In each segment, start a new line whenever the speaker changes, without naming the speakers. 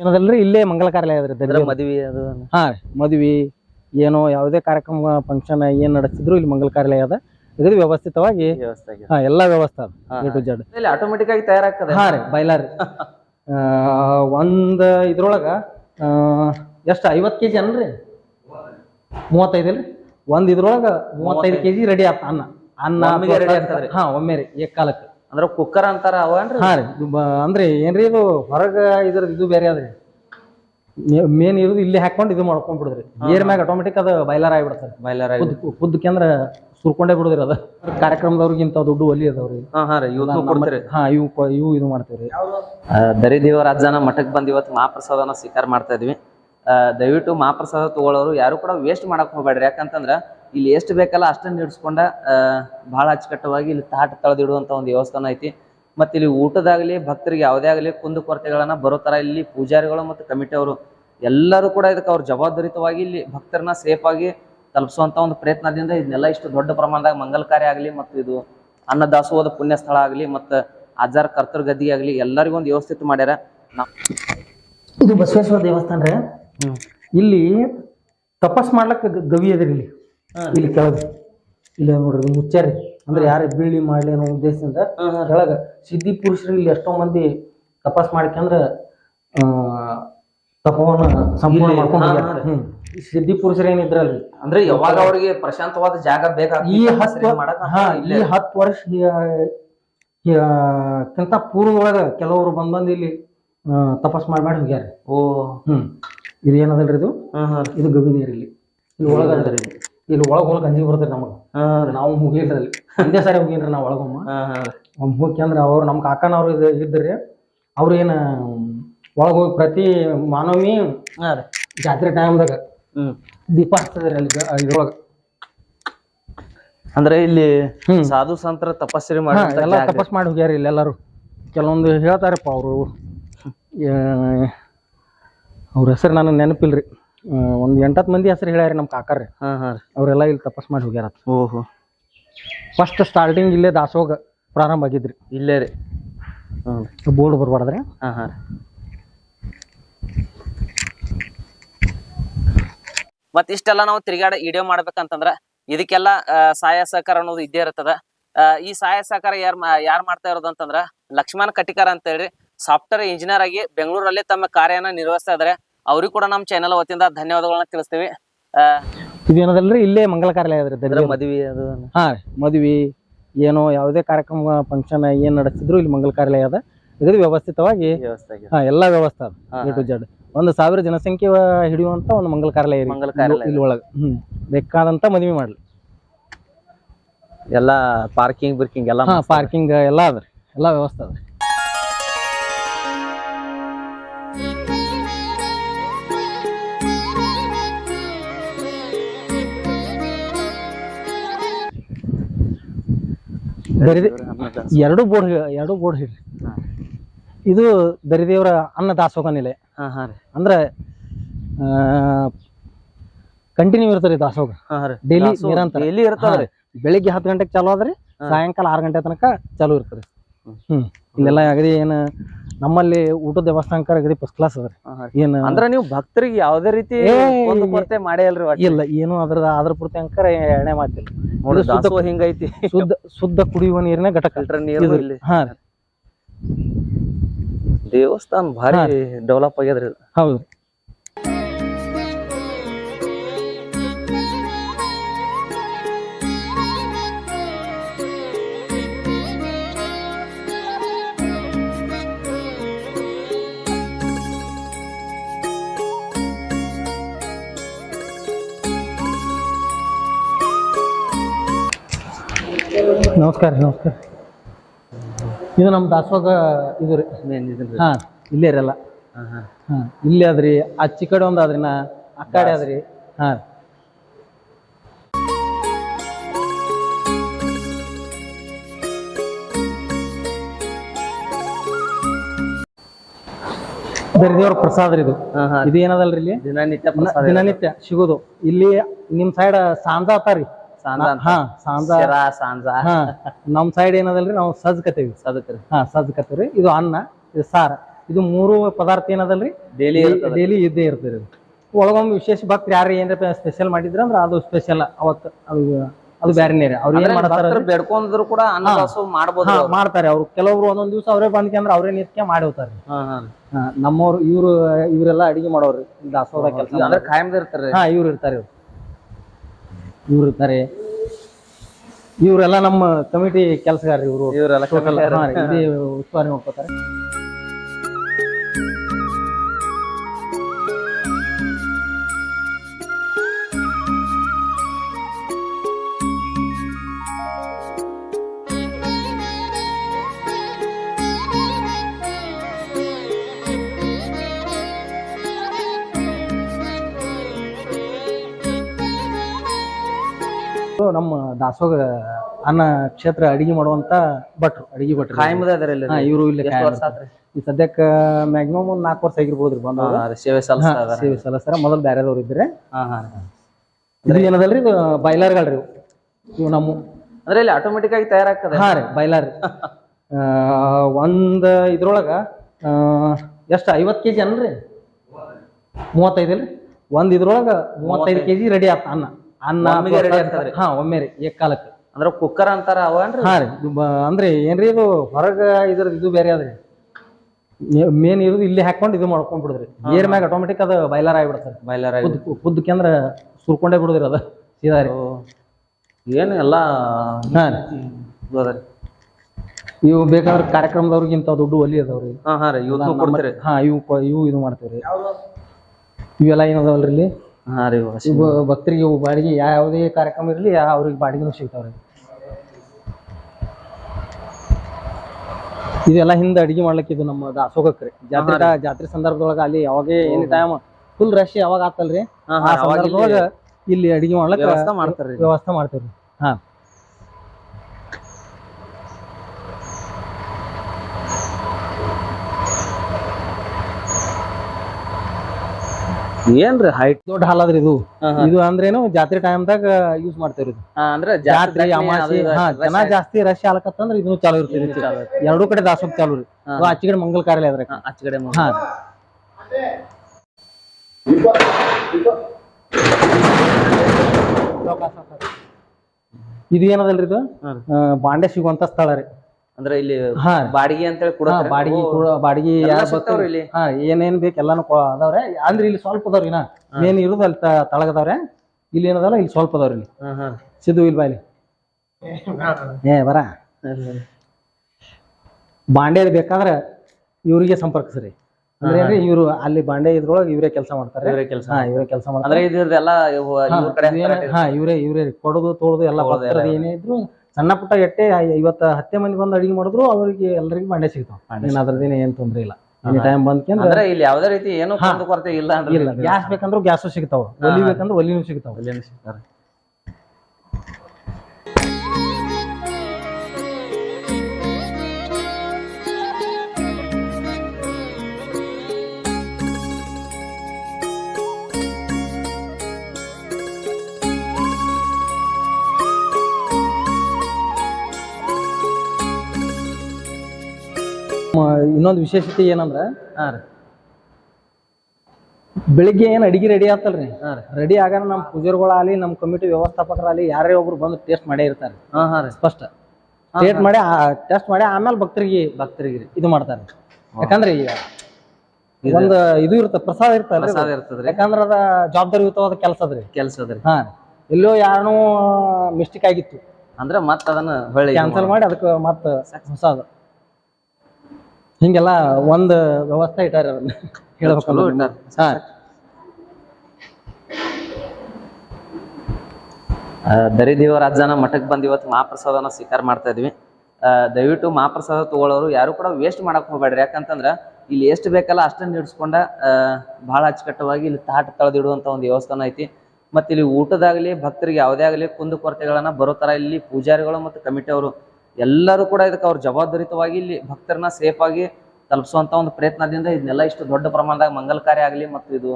ಏನದಲ್ರಿ? ಇಲ್ಲೇ ಮಂಗಲ ಕಾರ್ಯಾಲಯ ಅದ್ರಿ
ಮದ್ವಿ ಅದು
ಹಾ ಮದುವೆ ಏನೋ ಯಾವುದೇ ಕಾರ್ಯಕ್ರಮ ಫಂಕ್ಷನ್ ಏನ್ ನಡೆಸಿದ್ರು ಇಲ್ಲಿ ಮಂಗಲ ಕಾರ್ಯಾಲಯ ಅದ. ಇದು ವ್ಯವಸ್ಥಿತವಾಗಿ
ವ್ಯವಸ್ಥೆ
ಹಾ ಎಲ್ಲಾ ವ್ಯವಸ್ಥೆ ಅದ ಎ ಟು ಜಡ್
ಆಟೋಮೆಟಿಕ್ ಆಗಿ ತಯಾರಾಗ್ತದೆ.
ಹಾ ರೀ ಬೈಲಾರಿ. ಆ, ಒಂದ್ ಇದ್ರೊಳಗ ಎಷ್ಟ ಐವತ್ ಕೆಜಿ ಅನ್ರಿ ಮೂವತ್ತೈದು ಇಲ್ರಿ? ಒಂದ್ ಇದ್ರೊಳಗ ಮೂವತ್ತೈದು ಕೆಜಿ ರೆಡಿ ಆತ ಅನ್ನ. ಅನ್ನ ಹಾ ಒಮ್ಮೆ ರೀ ಏಕ್ ಕಾಲಕ್ಕೆ
ಅಂದ್ರೆ ಕುಕ್ಕರ್ ಅಂತಾರ ಅವನ್ರಿ
ಹಾ ರೀ. ಇದು ಬ- ಅಂದ್ರೆ ಏನ್ರಿ ಇದು ಹೊರಗ ಇದ್ರ ಇದು ಬೇರೆ ಅದ್ರಿ. ಮೇನ್ ಇರೋದು ಇಲ್ಲಿ ಹಾಕೊಂಡು ಇದು ಮಾಡ್ಕೊಂಡ್ ಬಿಡುದ್ರಿ. ಏರ್ ಮ್ಯಾಗ ಆಟೋಮೆಟಿಕ್ ಅದ ಬೈಲರ್ ಆಗಿಬಿಡ್ತಾರೆ
ಬೈಲರ್
ಆಗಿ ಕುದ್ದಕ್ಕೆ ಅಂದ್ರ ಸುರ್ಕೊಂಡೇ ಬಿಡುದ್ರಿ ಅದ. ಕಾರ್ಯಕ್ರಮದವ್ರಿಗಿಂತ ದುಡ್ಡು ಒಲಿ ಅದಾವ್ರಿ.
ಹಾ ಹಾ ರೀ. ಇವತ್ತು ಕೊಡ್ತೀರಿ.
ಹಾ ಇವು ಕೊ- ಇವು ಇದು ಮಾಡ್ತೇವ್ರಿ.
ಆ, ದರಿದೇವರಾಜನ ಮಠಕ್ಕೆ ಬಂದು ಇವತ್ತು ಮಹಾಪ್ರಸಾದನ ಸ್ವೀಕಾರ ಮಾಡ್ತಾ ಇದ್ವಿ. ಆ, ದಯವಿಟ್ಟು ಮಹಾಪ್ರಸಾದ ತಗೊಳ್ಳೋರು ಯಾರು ಕೂಡ ವೇಸ್ಟ್ ಮಾಡಕ್ ಹೋಗ್ಬೇಡ್ರಿ. ಯಾಕಂತಂದ್ರ ಇಲ್ಲಿ ಎಷ್ಟು ಬೇಕಲ್ಲ ಅಷ್ಟನ್ನು ನೀಡ್ಸ್ಕೊಂಡ ಆ, ಬಹಳ ಅಚ್ಚುಕಟ್ಟವಾಗಿ ಇಲ್ಲಿ ತಾಟ್ ತಳೆದಿಡುವಂತ ಒಂದು ದೇವಸ್ಥಾನ ಐತಿ. ಮತ್ತೆ ಇಲ್ಲಿ ಊಟದಾಗಲಿ ಭಕ್ತರಿಗೆ ಯಾವುದೇ ಆಗಲಿ ಕುಂದು ಕೊರತೆಗಳನ್ನ ಬರೋ ತರ ಇಲ್ಲಿ ಪೂಜಾರಿಗಳು ಮತ್ತು ಕಮಿಟಿ ಅವರು ಎಲ್ಲರೂ ಕೂಡ ಇದಕ್ಕೆ ಅವ್ರ ಜವಾಬ್ದಾರಿತವಾಗಿ ಇಲ್ಲಿ ಭಕ್ತರನ್ನ ಸೇಫ್ ಆಗಿ ತಲುಪಿಸುವಂತ ಒಂದು ಪ್ರಯತ್ನದಿಂದ ಇದನ್ನೆಲ್ಲ ಇಷ್ಟು ದೊಡ್ಡ ಪ್ರಮಾಣದಾಗ ಮಂಗಲ ಕಾರ್ಯ ಆಗಲಿ ಮತ್ತು ಇದು ಅನ್ನದಾಸೋಹದ ಪುಣ್ಯ ಸ್ಥಳ ಆಗಲಿ ಮತ್ತು ಅಜ್ಜಾರ್ ಕರ್ತೃ ಗದ್ದಿ ಆಗಲಿ ಎಲ್ಲರಿಗೂ ಒಂದು ವ್ಯವಸ್ಥಿತ ಮಾಡ್ಯಾರ.
ಇದು ಬಸವೇಶ್ವರ ದೇವಸ್ಥಾನ ರೀ. ಇಲ್ಲಿ ತಪಸ್ ಮಾಡ್ಲಕ್ಕೆ ಗವಿ ಅದ್ರಿ ಇಲ್ಲಿ. ಇಲ್ಲಿ ಕೆಳಗೆ ಇಲ್ಲಿ ನೋಡ್ರಿ ಮುಚ್ಚಾರಿ ಅಂದ್ರೆ ಯಾರು ಬೀಳಿ ಮಾಡ್ಲಿ ಅನ್ನೋ ಉದ್ದೇಶದಿಂದ ಕೆಳಗ ಸಿದ್ಧಿ ಪುರುಷರು ಇಲ್ಲಿ ಎಷ್ಟೋ ಮಂದಿ ತಪಾಸ್ ಮಾಡ್ಕೊಂಡ್ರ ಆ ತಪವನ್ನ ಸಂಪೂರ್ಣ
ಮಾಡ್ಕೊಂಡ್ರಿ
ಮಾಡ್ಕೊಂಡು
ಹಾ,
ಹೋಗ್ಯಾರ. ಹ್ಮ್. ಸಿದ್ಧಿ ಪುರುಷರು ಏನಿದ್ರಲ್ರಿ?
ಅಂದ್ರೆ ಯಾವಾಗ ಅವ್ರಿಗೆ ಪ್ರಶಾಂತವಾದ ಜಾಗ
ಈ ಹಾ ಈ ಹತ್ತು ವರ್ಷ ಕಿಂತ ಪೂರ್ವದೊಳಗ ಕೆಲವರು ಬಂದ್ ಬಂದ್ ಇಲ್ಲಿ ಆ, ತಪಸ್ ಮಾಡಿ ಮಾಡಿ ಹೋಗ್ಯಾರ
ಓ.
ಹ್ಮ್. ಇದು ಏನದಲ್ರಿ ಇದು?
ಹ್ಮ್ ಹ್ಮ್
ಇದು ಗವಿ ನೀರ್ ಇಲ್ಲಿ ಇಲ್ಲಿ ಇಲ್ಲಿ ಒಳಗೆ ಹೋಗಕ್ ಅಂಜಿಗೆ ಬರ್ತಾರೆ ನಮಗೆ. ನಾವು ಮುಗಿಲ್ರಿ ಅಲ್ಲಿ. ಒಂದೇ ಸಾರಿ ಹೋಗಿನ್ರಿ ನಾವು ಒಳಗೊಮ್ಮ ಅಂದ್ರೆ ಅವ್ರು ನಮ್ಮ ಕಾಕನವ್ರು ಇದು ಇದ್ರಿ ಅವ್ರು ಏನು ಒಳಗೆ ಹೋಗಿ ಪ್ರತಿ ಮಾನವಮಿ ಜಾತ್ರೆ ಟೈಮ್ದಾಗ
ಹ್ಮ್.
ದೀಪ ಹಚ್ತದ್ರಿ ಅಲ್ಲಿ ಇದ್ರೊಳಗೆ
ಅಂದ್ರೆ ಇಲ್ಲಿ. ಸಾಧು ಸಂತರ ತಪಸ್ಸರಿ
ಮಾಡಿ ಎಲ್ಲ ತಪಸ್ ಮಾಡಿ ಹೋಗ್ಯಾರ ಇಲ್ಲಿ ಎಲ್ಲರೂ. ಕೆಲವೊಂದು ಹೇಳ್ತಾರಪ್ಪ ಅವರು. ಅವ್ರ ಹೆಸರು ನನಗೆ ನೆನಪಿಲ್ರಿ. ಒಂದ್ ಎಂಟತ್ತು ಮಂದಿ ಹೆಸರು ಹೇಳ್ಯಾರ ನಮ್ಮ ಕಾಕಾರ್ರಿ.
ಹಾ.
ಅವರೆಲ್ಲ ಇಲ್ಲಿ ತಪಸ್ ಮಾಡಿ ಹೋಗ್ಯಾರ
ಓಹೋ.
ಫಸ್ಟ್ ಸ್ಟಾರ್ಟಿಂಗ್ ಇಲ್ಲೇ ದಾಸೋಗ ಪ್ರಾರಂಭ ಆಗಿದ್ರಿ.
ಇಲ್ಲೇ ರೀ.
ಬೋರ್ಡ್ ಬರ್ಬಾರ್ದ್ರಿ?
ಹಾ ಹಾ. ಮತ್ ಇಷ್ಟೆಲ್ಲ ನಾವು ತಿರುಗಾಡ ವಿಡಿಯೋ ಮಾಡ್ಬೇಕಂತಂದ್ರ ಇದಕ್ಕೆಲ್ಲ ಸಹಾಯ ಸಹಕಾರ ಅನ್ನೋದು ಇದ್ದೇ ಇರ್ತದ ಈ ಸಹಾಯ ಸಹಕಾರ ಯಾರು ಯಾರು ಯಾರ್ ಮಾಡ್ತಾ ಇರೋದು ಅಂತಂದ್ರ ಲಕ್ಷ್ಮಣ ಕಟಿಕಾರ ಅಂತ ಹೇಳಿ ಸಾಫ್ಟ್ವೇರ್ ಇಂಜಿನಿಯರ್ ಆಗಿ ಬೆಂಗಳೂರಲ್ಲಿ ತಮ್ಮ ಕಾರ್ಯನ ನಿರ್ವಹಿಸ್ತಾ ಇದಾರೆ. ಅವ್ರಿಗೂ ಕೂಡ ನಮ್ಮ ಚಾನೆಲ್ ವತಿಯಿಂದ ಧನ್ಯವಾದಗಳನ್ನ ತಿಳಿಸ್ತೀವಿ.
ಇದೇನದಲ್ರಿ ಇಲ್ಲೇ ಮಂಗಲ ಕಾರ್ಯಾಲಯ ಅದ್ರಿ
ಅಂದ್ರೆ ಮದ್ವಿ ಅದು
ಹಾ ಮದುವೆ ಮದ್ವಿ ಏನೋ ಯಾವುದೇ ಕಾರ್ಯಕ್ರಮ ಫಂಕ್ಷನ್ ಏನ್ ನಡೆಸಿದ್ರು ಇಲ್ಲಿ ಮಂಗಲ ಕಾರ್ಯಾಲಯ ಅದ. ಇದು ವ್ಯವಸ್ಥಿತವಾಗಿ. ಹಾ ಎಲ್ಲಾ ವ್ಯವಸ್ಥೆ ಅದ ಎ ಟು ಜೆಡ್. ಒಂದು ಸಾವಿರ ಜನಸಂಖ್ಯೆ ಹಿಡಿಯುವಂತ ಒಂದು ಮಂಗಲ ಕಾರ್ಯಾಲಯ.
ಮಂಗಲ ಕಾರ್ಯಾಲಯ.
ಇಲ್ಲಿ ಒಳಗ. ಹ್ಮ್ ಬೇಕಾದಂತ ಮದ್ವಿ ಮಾಡ್ಲಿ.
ಎಲ್ಲಾ ಪಾರ್ಕಿಂಗ್ ಬಿರ್ಕಿಂಗ್ ಎಲ್ಲಾ
ಹಾ ಪಾರ್ಕಿಂಗ್ ಎಲ್ಲಾ ಅದ್ರಿ ಎಲ್ಲಾ ವ್ಯವಸ್ಥೆ ಅದ್ರಿ ದರಿದೆ ಎರಡು ಬೋರ್ಡ್ ಎರಡು ಬೋರ್ಡ್ ಹೇಳ್ರಿ ಇದು ದರಿದೇವರ ಅನ್ನ ದಾಸೋಹ ನೆಲೆ
ಹಾ ಹಾ ರೀ.
ಅಂದ್ರೆ ಕಂಟಿನ್ಯೂ ಇರ್ತಾರೆ ದಾಸೋಹ.
ಹಾ ರೀ.
Daily ನಿರಂತರ. ಬೆಳಿಗ್ಗೆ ಹತ್ತು ಗಂಟೆಗೆ ಚಾಲು ಆದ್ರಿ ಸಾಯಂಕಾಲ ಆರು ಗಂಟೆ ತನಕ ಚಾಲು ಇರ್ತದೆ. ಹ್ಮ್. ಇಲ್ಲೆಲ್ಲ ಅಗದಿ ಏನ ನಮ್ಮಲ್ಲಿ ಊಟದ ವ್ಯವಸ್ಥಾಂಕರ ಅಗದಿ ಫಸ್ಟ್ ಕ್ಲಾಸ್ ಅದ್ರಿ
ಏನ.
ಏನ್
ಅಂದ್ರ ನೀವು ಭಕ್ತರಿಗೆ ಯಾವ್ದೇ ರೀತಿ ಒಂದು ಕೊರತೆ ಮಾಡೇ ಅಲ್ರಿ ಒಟ್ಟ.
ಇಲ್ಲ ಏನು ಅದ್ರ ಅದ್ರ ಪೂರ್ತಿ ಅಂಕರ ಎಣ್ಣೆ ಮಾತಿಲ್ಲ
ನೋಡ್ರಿ
ಇದು ಶುದ್ಧ-
ದಾಸೋಹ ಹಿಂಗೈತಿ.
ಶುದ್ಧ ಶುದ್ಧ ಕುಡಿಯುವ ನೀರಿನ ಘಟಕ.
ಫಿಲ್ಟರ್ ನೀರು ಇಲ್ಲಿ.
ಹಾ ರೀ.
ದೇವಸ್ಥಾನ ಭಾರಿ ಡೆವಲಪ್ ಆಗ್ಯದ್ರಿ ಇದು.
ಹೌದು. ನಮಸ್ಕಾರ ನಮಸ್ಕಾರ. ಇದು ನಮ್ಮ ದಾಸವಾಗ ಇದು ರೀ. ಹಾಂ. ಇಲ್ಲೇ ಇರಲ್ಲ.
ಹಾಂ
ಇಲ್ಲೇ ಅದ್ರಿ. ಆಚಿ ಕಡೆ ಒಂದು ಅದ್ರಿ ನಾ ಆ ಕಡೆ ಅದ್ರಿ. ಹಾಂ. ದೇವ್ರ ಪ್ರಸಾದ ರೀ ಇದು. ಇದು ಏನದಲ್ರಿ ಇಲ್ಲಿ?
ದಿನನಿತ್ಯ
ದಿನನಿತ್ಯ ಸಿಗೋದು. ಇಲ್ಲಿ ನಿಮ್ಮ ಸೈಡ್ ಸಾಂಜ ಅತ್ತಾರಿ. ಹಾ ಸಾಂಜ
ಶಿರಾ, ಸಾಂಜ
ಹಾ ನಮ್ ಸೈಡ್ ಏನದಲ್ರಿ ನಾವು ಸಜ್ಜಕತ್ತೇವಿ
ಸದಕ್ರಿ
ಹಾ ಇದು ಅನ್ನ ಇದು ಸಾರ. ಇದು ಮೂರು ಪದಾರ್ಥ ಏನದಲ್ರಿ?
ಡೈಲಿ
ಡೈಲಿ ಇದ್ದೇ ಇರ್ತದೆ ಇದು. ಒಳಗೊಮ್ಮೆ ವಿಶೇಷ ಭಕ್ತರು ಯಾರು ಏನಾರ ಸ್ಪೆಷಲ್ ಮಾಡಿದ್ರ ಅಂದ್ರೆ ಅದು ಸ್ಪೆಷಲ್ ಅವತ್ತು ಅದು ಅದು ಬೇರೆನೇ ರೀ. ಅವ್ರು ಏನ್ ಮಾಡ್ತಾರ
ಬೇಡ್ಕೊಂಡ್ರು ಕೂಡ ಮಾಡ್ಬೋದು
ಮಾಡ್ತಾರೆ ಅವ್ರು. ಕೆಲವೊಬ್ರು ಒಂದೊಂದ್ ದಿವಸ ಅವರೇ ಅಂದ್ರೆ ಅವ್ರೇ ನಿತ್ಯ ಮಾಡಿ ಹೋಗ್ತಾರೆ ನಮ್ಮವ್ರು ಇವ್ರು ಇವರೆಲ್ಲ ಅಡಿಗೆ ಮಾಡೋರು ದಾಸೋಹ ಕೆಲಸ
ಅಂದ್ರೆ ಕಾಯಮ್ದ ಇರ್ತಾರೆ
ಹಾ ಇವ್ರು ಇರ್ತಾರೆ ಇವ್ರು. ಇವ್ರು ಇರ್ತಾರೆ ಇವರೆಲ್ಲ ನಮ್ಮ ಕಮಿಟಿ ಕೆಲಸಗಾರ ಇವರು.
ಇವರೆಲ್ಲ
ಉತ್ಪಾದನೆ ಉಸ್ತುವಾರಿ ನೋಡ್ಕೋತಾರೆ ನಮ್ಮ ದಾಸೋಗ ಅನ್ನ ಕ್ಷೇತ್ರ ಅಡಿಗೆ ಮಾಡುವಂತ ಭಟ್ರು ಅಡಿಗೆ ಭಟ್ರು.
ಕಾಯಮ್ದ ಅದರಲ್ಲಿ
ಹಾ ಇವರು ಇಲ್ಲಿ
ಎಷ್ಟು ವರ್ಷ ಆತ್ರಿ?
ಈ ಸದ್ಯಕ್ಕ ಮ್ಯಾಕ್ಸಿಮಮ್ ಒಂದ್ ನಾಲ್ಕು ವರ್ಷ ಆಗಿರ್ಬೋದ್ರಿ
ಹಾ, ಸೇವೆ ಸಲ್ಲಿಸ್ತಾ ಇದಾರೆ.
ಸೇವೆ ಸಲ್ಲಿಸ್ತಾರ. ಮೊದಲು ಬ್ಯಾರೆದವ್ರು ಇದ್ರೆ
ಹಾ ಹಾ
ಇದು ಏನದಲ್ರಿ? ಇದು ಬಾಯ್ಲರ್ಗಳ್ರಿ ಇವು. ಇವು ನಮ್ಮ
ಅಂದ್ರೆ ಇಲ್ಲಿ ಆಟೋಮೆಟಿಕ್ ಆಗಿ ತಯಾರಾಗ್ತದೆ?
ಹಾ ರೀ ಬೈಲಾರ್. ಒಂದ್ ಇದ್ರೊಳಗ ಆ, ಎಷ್ಟ್? ಐವತ್ ಕೆಜಿ ಅನ್ರಿ ಮೂವತ್ತೈದು ಅಲ್ರಿ? ಒಂದ್ ಇದ್ರೊಳಗ ಮೂವತ್ತೈದು ಕೆಜಿ ರೆಡಿ ಆತ ಅನ್ನ. ಅನ್ನ ಹಾ ಒಮ್ಮೆ ರೀ ಏಕಾಲಕ್ಕೆ ಕಾಲಕ್ಕೆ
ಅಂದ್ರೆ ಕುಕ್ಕರ್ ಅಂತಾರ ಅವನ್ರಿ
ಹಾ ರೀ ಇದು ಬ- ಅಂದ್ರೆ ಏನ್ರಿ ಇದು ಹೊರಗ ಇದ್ರ ಇದು ಬೇರೆ ಅದ್ರಿ. ಮೇನ್ ಇರೋದು ಇಲ್ಲಿ ಹಾಕೊಂಡು ಇದು ಮಾಡ್ಕೊಂಡ್ ಬಿಡುದ್ರಿ. ಏರ್ ಮ್ಯಾಗ ಆಟೋಮೆಟಿಕ್ ಅದು ಬೈಲರ್ ಆಗಿಬಿಡ್ತಾರೆ
ಬಾಯ್ಲರ್ ಆಗಿ
ಕುದ್ ಕುದ್ದಕ್ಕೆ ಅಂದ್ರ ಸುರ್ಕೊಂಡೇ ಬಿಡುದ್ರಿ ಅದ ಸೀದಾ ರೀ.
ಏನು ಎಲ್ಲ
ಹಾ ರೀ.
ಗೊತ್ತರಿ
ಇವು ಬೇಕಾದ್ರೆ ಕಾರ್ಯಕ್ರಮದವ್ರಿಗಿಂತ ದುಡ್ಡು ಒಲಿ ಅದಾವ್ರಿ.
ಹಾ ಹಾ ರೀ ಇವತ್ತು ಕೊಡ್ತೀರಿ.
ಹಾ ಇವು ಇವು ಇದು ಮಾಡ್ತೇವ್ರಿ. ಇವೆಲ್ಲ ಏನದಾವಲ್ರಿ ಇಲ್ಲಿ?
ಹಾ ರೀ ವಾಸಿ.
ಇವು ಭಕ್ತರಿಗೆ ಇವು ಬಾಡಿಗೆ ಯಾವುದೇ ಕಾರ್ಯಕ್ರಮ ಇರಲಿ ಅವ್ರಿಗೆ ಬಾಡಿಗೆನೂ ಸಿಗ್ತಾವ್ರಿ. ಇದೆಲ್ಲ ಹಿಂದೆ ಅಡಿಗೆ ಮಾಡ್ಲಿಕ್ಕೆ ಇದು ನಮ್ಮ ದಾಸೋಗಕ್ರಿ ಜಾತ್ರೆ ಜಾತ್ರೆ ಸಂದರ್ಭದೊಳಗ ಅಲ್ಲಿ ಯಾವಾಗೇ ಎನಿ ಟೈಮ್ ಫುಲ್ ರಶ್ ಯಾವಾಗ ಆತಲ್ರಿ
ಹಾ
ಆ
ಹಾ ಅವಾಗ ಇಲ್ಲಿ
ಸಂದರ್ಭದೊಳಗ ಇಲ್ಲಿ ಅಡಿಗೆ ಮಾಡ್ಲಕ್ಕ
ವ್ಯವಸ್ಥೆ ಮಾಡ್ತಾರ್ರಿ.
ವ್ಯವಸ್ಥೆ ಮಾಡ್ತೇವ್ರಿ. ಹಾ.
ಏನ್ರಿ ಹೈಟ್
ದೊಡ್ಡ ಹಾಲ್ ಅದ್ರಿ ಇದು. ಇದು ಅಂದ್ರೇನು ಜಾತ್ರೆ ಟೈಮ್ದಾಗ ಯೂಸ್ ಮಾಡ್ತೇವ್ರಿ ಇದು
ಅಂದ್ರೆ
ಜಾತ್ರೆ ಅಮಾಸಿ ಹಾ ಜನ ಜಾಸ್ತಿ ರಶ್ ಆಲಕತ್ತಂದ್ರ ಇದನ್ನು ಚಾಲು ಇರ್ತೈತಿ ಎರಡು ಕಡೆ ದಾಸೋಗ್ ಚಾಲು ರೀ. ಆಚೆ ಕಡೆ ಮಂಗಲ ಕಾರ್ಯಾಲಯ ಅದ್ರ
ಆಚೆ ಕಡೆ
ಹಾ. ಇದು ಏನದಲ್ರಿ ಇದು? ಬಾಂಡೆ ಸಿಗುವಂತ ಸ್ಥಳ ರೀ.
ಅಂದ್ರೆ ಇಲ್ಲಿ
ಹಾ.
ಬಾಡಿಗೆ
ಅಂತ
ಹೇಳಿ
ಬಾಡಿಗೆ ಕೂಡ- ಬಾಡಿಗೆ ಯಾರು
ಇಲ್ಲಿ?
ಹಾ ಏನೇನ್ ಬೇಕು ಎಲ್ಲಾನು ಕೊ- ಅದಾವ್ರೆ. ಅಂದ್ರೆ ಇಲ್ಲಿ ಸ್ವಲ್ಪ ಅದಾವ್ರಿ ಇನ್ನ. ಮೇನ್ ಇರುದು ಅಲ್ಲಿ ತ- ತಳಗದವ್ರೆ. ಇಲ್ಲಿ ಏನದಲ್ಲ ಇಲ್ಲಿ ಸ್ವಲ್ಪ ಅದಾವ್ರಿ ಇಲ್ಲಿ. ಸಿದ್ದು ಇಲ್ಲಿ. ಬಾಯಿ ಏ ಬರ. ಬಾಂಡೆ ಬೇಕಾದ್ರೆ ಇವ್ರಿಗೆ ಸಂಪರ್ಕಿಸ್ರಿ. ಅಂದ್ರೆ ಏನ್ರಿ ಇವ್ರು ಅಲ್ಲಿ ಬಾಂಡೆ ಇದ್ರೊಳಗೆ ಇವರೇ ಕೆಲಸ ಮಾಡ್ತಾರೆ.
ಇವ್ರೇ ಕೆಲಸ
ಹಾ ಇವರೇ ಕೆಲಸ ಮಾಡ್ತಾರೆ.
ಅಂದ್ರೆ ಇದ್ರದ್ದೆಲ್ಲ ಇವ್- ಇವ್ರ ಕಡೆ
ಇದೇನ- ಹಾ ಇವರೇ ಇವರೇ ಕೊಡೋದು ತೊಳೋದು ಎಲ್ಲ ಏನೇ ಇದ್ರು ಸಣ್ಣ ಪುಟ್ಟ ಎಟ್ಟೆ ಇವತ್ತ ಹತ್ತೆ ಮಂದಿ ಬಂದು ಅಡಿಗೆ ಮಾಡಿದ್ರು ಅವ್ರಿಗೆ ಎಲ್ಲರಿಗೂ ಮಂಡೆ ಸಿಗ್ತಾವ. ಏನ್ ದಿನ ಏನ್ ತೊಂದ್ರೆ ಇಲ್ಲ. ಎನಿ ಟೈಮ್ ಬಂದ್ಕಂದ್ರ
ಅಂದ್ರೆ ಇಲ್ಲಿ ಯಾವ್ದೇ ರೀತಿ ಏನು ಕೊರತೆ ಇಲ್ಲ ಅಂದ್ರೆ
ಇಲ್ಲ ಗ್ಯಾಸ್ ಬೇಕಂದ್ರೂ ಗ್ಯಾಸು ಸಿಗ್ತಾವ. ಒಲಿ ಬೇಕಂದ್ರೆ ಒಲಿನೂ ಸಿಗ್ತಾವ.
ಒಲಿನೂ ಸಿಗ್ತಾರೆ.
ಇನ್ನೊಂದು ವಿಶೇಷತೆ ಏನಂದ್ರ
ಹಾ ರೀ.
ಬೆಳಿಗ್ಗೆ ಏನ್ ಅಡಿಗೆ ರೆಡಿ ಆತಲ್ರಿ ರೆಡಿ ಆಗಾರ ನಮ್ಮ ಪೂಜಾರಿಗಳಾಗಲಿ ನಮ್ಮ ಕಮಿಟಿ ವ್ಯವಸ್ಥಾಪಕರಾಗಲಿ ಯಾರೇ ಒಬ್ರು ಬಂದು ಟೇಸ್ಟ್ ಮಾಡೇ ಇರ್ತಾರೆ.
ಹಾ ಹಾ ರೀ.
ಸ್ಪಷ್ಟ. ಟೇಸ್ಟ್ ಮಾಡಿ ಟೆಸ್ಟ್ ಮಾಡಿ ಆಮೇಲೆ ಭಕ್ತರಿಗೆ
ಭಕ್ತರಿಗೆ
ಇದು ಮಾಡ್ತಾರೆ. ಯಾಕಂದ್ರೆ ಈಗ ಒಂದು ಇದು ಇರುತ್ತೆ ಪ್ರಸಾದ ಇರ್ತಲ್ಲ
ಪ್ರಸಾದ ಇರ್ತದ್ರಿ.
ಯಾಕಂದ್ರ ಅದ ಜವಾಬ್ದಾರಿಯುತವಾದ ಕೆಲಸ ಅದ್ರಿ.
ಕೆಲ್ಸ ಅದ್ರಿ.
ಹಾ ಎಲ್ಲೋ ಯಾರನೂ ಮಿಸ್ಟೇಕ್ ಆಗಿತ್ತು.
ಅಂದ್ರೆ ಮತ್ತ ಅದನ್ನ
ಕ್ಯಾನ್ಸಲ್ ಮಾಡಿ ಅದಕ್ಕೆ ಮತ್ತ ಹೊಸದು ಹಿಂಗೆಲ್ಲ ಒಂದು ವ್ಯವಸ್ಥೆ ಇಟ್ಟಾರ ಅದನ್ನ ಸರ್
ರಾಜನ
ಹಾ.
ದರಿದೇವರ ಅಜ್ಜನ ಮಠಕ್ಕೆ ಬಂದು ಇವತ್ತು ಮಹಾಪ್ರಸಾದನ ಸ್ವೀಕಾರ ಮಾಡ್ತಾ ಇದ್ವಿ. ದಯವಿಟ್ಟು ಮಹಾಪ್ರಸಾದ ತಗೊಳ್ಳೋರು ಯಾರು ಕೂಡ ವೇಸ್ಟ್ ಮಾಡಕ್ ಹೋಗ್ಬೇಡ್ರಿ. ಯಾಕಂತಂದ್ರ ಇಲ್ಲಿ ಎಷ್ಟು ಬೇಕಲ್ಲ ಅಷ್ಟನ್ನ ಇಡ್ಸ್ಕೊಂಡ ಬಹಳ ಅಚ್ಚುಕಟ್ಟವಾಗಿ ಇಲ್ಲಿ ತಾಟ ತಳೆದಿಡುವಂತ ಒಂದು ವ್ಯವಸ್ಥಾನ ಐತಿ. ಮತ್ತೆ ಇಲ್ಲಿ ಊಟದಾಗಲಿ ಭಕ್ತರಿಗೆ ಯಾವುದೇ ಆಗಲಿ ಕುಂದು ಕೊರತೆಗಳನ್ನ ಬರೋ ತರ ಇಲ್ಲಿ ಪೂಜಾರಿಗಳು ಮತ್ತು ಕಮಿಟಿ ಅವರು ಎಲ್ಲರೂ ಕೂಡ ಇದಕ್ಕೆ ಅವ್ರ ಜವಾಬ್ದಾರಿತವಾಗಿ ಇಲ್ಲಿ ಭಕ್ತರನ್ನ ಸೇಫ್ ಆಗಿ ತಲುಪಿಸುವಂತ ಒಂದು ಪ್ರಯತ್ನದಿಂದ ಇದನ್ನೆಲ್ಲ ಇಷ್ಟು ದೊಡ್ಡ ಪ್ರಮಾಣದಾಗ ಮಂಗಲ ಕಾರ್ಯ ಆಗಲಿ ಮತ್ತು ಇದು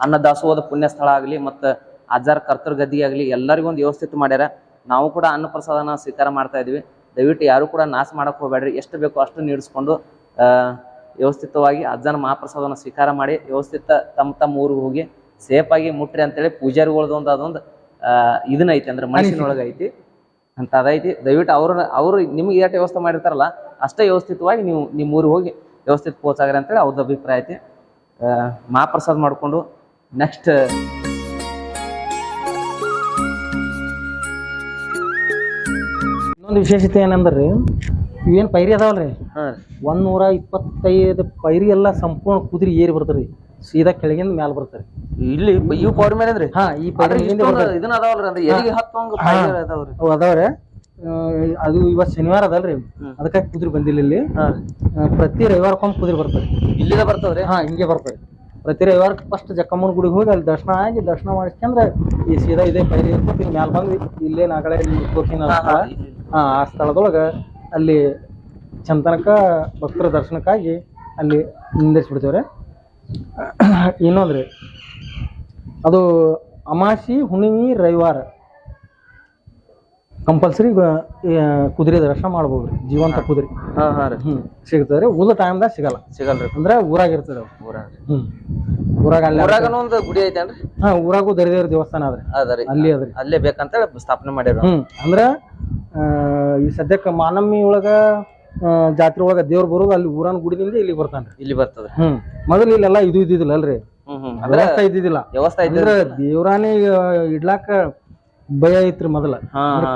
ಅನ್ನದಾಸೋಹದ ಪುಣ್ಯ ಸ್ಥಳ ಆಗಲಿ ಮತ್ತು ಅಜ್ಜಾರ್ ಕರ್ತೃ ಗದ್ದಿ ಆಗಲಿ ಎಲ್ಲರಿಗೂ ಒಂದು ವ್ಯವಸ್ಥಿತ ಮಾಡ್ಯಾರ. ನಾವು ಕೂಡ ಅನ್ನ ಪ್ರಸಾದನ ಸ್ವೀಕಾರ ಮಾಡ್ತಾ ಇದ್ವಿ ದಯವಿಟ್ಟು ಯಾರು ಕೂಡ ನಾಶ ಮಾಡಕ್ ಹೋಗಬೇಡ್ರಿ. ಎಷ್ಟು ಬೇಕೋ ಅಷ್ಟು ನೀಡಿಸ್ಕೊಂಡು ವ್ಯವಸ್ಥಿತವಾಗಿ ಅಜ್ಜನ ಮಹಾಪ್ರಸಾದನ ಸ್ವೀಕಾರ ಮಾಡಿ ವ್ಯವಸ್ಥಿತ ತಮ್ಮ ತಮ್ಮ ಊರಿಗೆ ಹೋಗಿ ಸೇಫ್ ಆಗಿ ಮುಟ್ರಿ ಅಂತೇಳಿ ಪೂಜಾರಿಗಳದೊಂದು ಅದೊಂದು ಇದನ್ನ ಐತಿ ಅಂದ್ರೆ ಮನಸ್ಸಿನೊಳಗೆ ಐತಿ. ಅಂತ ಅದೈತಿ ದಯವಿಟ್ಟು ಅವ್ರ ಅವರು ನಿಮ್ಗೆ ಎಷ್ಟು ವ್ಯವಸ್ಥೆ ಮಾಡಿರ್ತಾರಲ್ಲ ಅಷ್ಟೇ ವ್ಯವಸ್ಥಿತವಾಗಿ ನೀವು ನಿಮ್ಮ ಊರಿಗೆ ಹೋಗಿ ವ್ಯವಸ್ಥಿತ ಪೋಚಾಗ್ರಿ ಅಂತೇಳಿ ಅವ್ರದ್ದು ಅಭಿಪ್ರಾಯ ಐತಿ. ಮಹಾಪ್ರಸಾದ್ ಮಾಡಿಕೊಂಡು ನೆಕ್ಸ್ಟ್
ಇನ್ನೊಂದು ವಿಶೇಷತೆ ಏನಂದ್ರೆ ಇವೇನು ಪೈರಿ ಅದಾವಲ್ರಿ?
ಹಾಂ
ಒಂದ್ ನೂರ ಇಪ್ಪತ್ತೈದು ಪೈರಿ ಎಲ್ಲ ಸಂಪೂರ್ಣ ಕುದುರೆ ಏರಿ ಬರ್ತಾರೆ ಸೀದಾ ಕೆಳಗಿಂದ ಮ್ಯಾಲ ಬರ್ತಾರೆ
ಇಲ್ಲಿ ಇವು ಪೌಡ್ ಮೇಲೆ ಅಂದ್ರಿ
ಹಾ ಈ
ಇದನ್ನ ಅದಾವಲ್ರಿ ಅಂದ್ರೆ ಅದಾವ್ರಿ?
ಅವು ಅದಾವ್ರೆ. ಆ, ಅದು ಇವತ್ ಶನಿವಾರ ಅದಲ್ರಿ. ಅದಕ್ಕೆ ಕುದುರೆ ಬಂದಿಲ್ಲ ಇಲ್ಲಿ. ಪ್ರತಿ ರವಿವಾರಕ್ಕೊಮ್ಮೆ ಕುದುರೆ ಬರ್ತಾರೆ
ಇಲ್ಲಿದ ಬರ್ತದ್ರಿ
ಹಾ ಹಿಂಗೆ ಬರ್ತಾರೆ ಪ್ರತಿ ರವಿವಾರಕ್ಕೆ ಫಸ್ಟ್ ಜಕ್ಕಮ್ಮನ ಗುಡಿಗೆ ಹೋಗಿ ಅಲ್ಲಿ ದರ್ಶನ ಆಗಿ ದರ್ಶನ ಮಾಡಿಸ್ಕೊಂಡ್ರೆ ಈ ಸೀದಾ ಇದೇ ಪೈರಿ ಅಂತ ಇಲ್ಲಿ ಮ್ಯಾಲ ಬಂದು ಇಲ್ಲೇ ತೋರ್ಸಿನ ಸ್ಥಳ ಹಾ ಆ ಸ್ಥಳದೊಳಗ ಅಲ್ಲಿ ಚಂದನಕ ಭಕ್ತರ ದರ್ಶನಕ್ಕಾಗಿ ಅಲ್ಲಿ ನಿಂದಿರಿಸ್ಬಿಡ್ತೇವ್ರೆ ಇನ್ನೊಂದ್ರಿ ಅದು ಅಮಾಸಿ ಹುಣ್ಣಿಮೆ ರವಿವಾರ. ಕಂಪಲ್ಸರಿ ಕುದುರೆ ದರ್ಶನ ಮಾಡ್ಬೋದು ರೀ. ಜೀವಂತ ಕುದುರೆ.
ಹಾಂ ಹಾಂ ರೀ.
ಹ್ಮ್. ಸಿಗ್ತದೆ ಉಳಿದ ಟೈಮ್ದಾಗ ಸಿಗಲ್ಲ.
ಸಿಗಲ್ರಿ
ಅಂದ್ರೆ ಊರಾಗ ಇರ್ತದೆ
ಊರಾಗ
ಹ್ಞೂ ಊರಾಗ ಅಲ್ಲಿ
ಊರಾಗನು ಒಂದು ಗುಡಿ ಐತೇನ್ರಿ
ಹಾಂ ಊರಾಗೂ ದರಿದೇವ್ರ ದೇವಸ್ಥಾನ ಅದ್ರಿ
ರೀ.
ಅಲ್ಲಿ ಅದ್ರಿ
ಅಲ್ಲೇ ಬೇಕಂತ ಸ್ಥಾಪನೆ ಮಾಡ್ಯಾರ
ಹ್ಮ್. ಅಂದ್ರ ಈ ಸದ್ಯಕ್ಕೆ ಮಾನಮ್ಮಿ ಒಳಗ ಜಾತ್ರೆ ಒಳಗ ದೇವ್ರ ಬರೋದು ಅಲ್ಲಿ ಊರನ ಗುಡಿದಿಂದ ಇಲ್ಲಿ ಬರ್ತಾನ್ರಿ.
ಇಲ್ಲಿ ಬರ್ತದ.
ಹ್ಮ್. ಮೊದಲು ಇಲ್ಲೆಲ್ಲ ಇದು ಇದ್ದಿದ್ದಿಲ್ಲ ಅಲ್ರಿ.
ಹ್ಮ್ ಇದ್ದಿದಿಲ್ಲ ಅಂದ್ರೆ
ವ್ಯವಸ್ಥೆ ಇದ್ದಿದ್ದಿಲ್ಲ.
ವ್ಯವಸ್ಥೆ ಐತಿ
ದೇವ್ರಾನೇ ಇಡ್ಲಾಕ ಭಯ ಐತ್ರಿ ಮೊದಲ.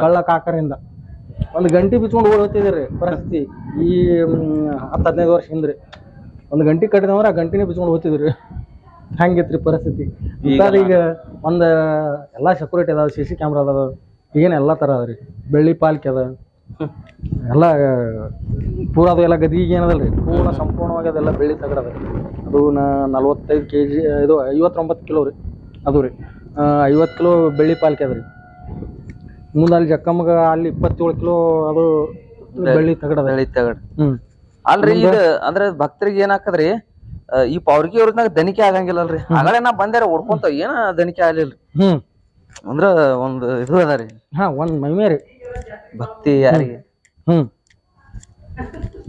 ಕಳ್ಳ ಕಾಕರಿಂದ. ಒಂದ್ ಗಂಟೆ ಬಿಚ್ಕೊಂಡು ಓಡ್ ಹೋಗ್ತಿದ್ರಿ ಪರಿಸ್ಥಿತಿ. ಈ ಹತ್ತ್ ಹದಿನೈದು ವರ್ಷ ಹಿಂದ್ರಿ. ಒಂದ್ ಗಂಟೆ ಕಟ್ಟಿದವ್ರ ಆ ಗಂಟಿನೇ ಬಿಚ್ಕೊಂಡು ಹೋಗ್ತಿದ್ರಿ. ಹಂಗಿತ್ರಿ ಪರಿಸ್ಥಿತಿ. ಈಗ ಒಂದ್ ಎಲ್ಲಾ ಸೆಕ್ಯೂರಿಟಿ ಅದಾವ ಸಿ ಸಿ ಕ್ಯಾಮ್ರಾ ಅದಾವ ಈಗೇನ್ ಎಲ್ಲಾ ತರ ಅದ್ರಿ ಬೆಳ್ಳಿ ಪಾಲ್ಕಿ ಅದ ಎಲ್ಲ ಪೂರ ಅದು ಎಲ್ಲ ಗದಿಗೆ ರೀ ಪೂರ್ಣ ಸಂಪೂರ್ಣವಾಗಿ ಅದೆಲ್ಲ ಬೆಳ್ಳಿ ತಗಡ ಅದ ನಲ್ವತ್ತೈದು ಕೆ ಜಿ ಇದು ಐವತ್ತೊಂಬತ್ತು ಕಿಲೋ ರೀ. ಅದು ರೀ. ಐವತ್ತು ಕಿಲೋ ಬೆಳ್ಳಿ ಪಾಲ್ಕಿ ಅದ ರೀ. ಮುಂದೆ ಅಲ್ಲಿ ಜಕ್ಕಮ್ಮಗ ಅಲ್ಲಿ ಇಪ್ಪತ್ತೇಳು ಕಿಲೋ ಅದು ಬೆಳ್ಳಿ ತಗಡ ಬೆಳ್ಳಿ
ಬೆಳಿ ತಗಡ್.
ಹ್ಮ್.
ಅಲ್ರಿ ಇದು ಅಂದ್ರೆ ಭಕ್ತರಿಗೆ ಏನಾಕದ್ರಿ ಈ ಪೌರ್ಗಿ ಅವ್ರದ್ನಾಗ ದನಿಕೆ ಆಗಂಗಿಲ್ಲಲ್ರಿ. ಆಗಲೇ ನಾ ಬಂದ್ಯಾರ ಹೊಡ್ಕೊಂತ ಏನ ದನಿಕೆ ಆಗ್ಲಿಲ್ರಿ?
ಹ್ಮ್.
ಅಂದ್ರ ಒಂದು ಇದು ಅದ ರೀ.
ಹಾ ಒಂದ್ ಮೈಮೆ ರೀ
भक्ति आ
रही है। हम्म। हम्म।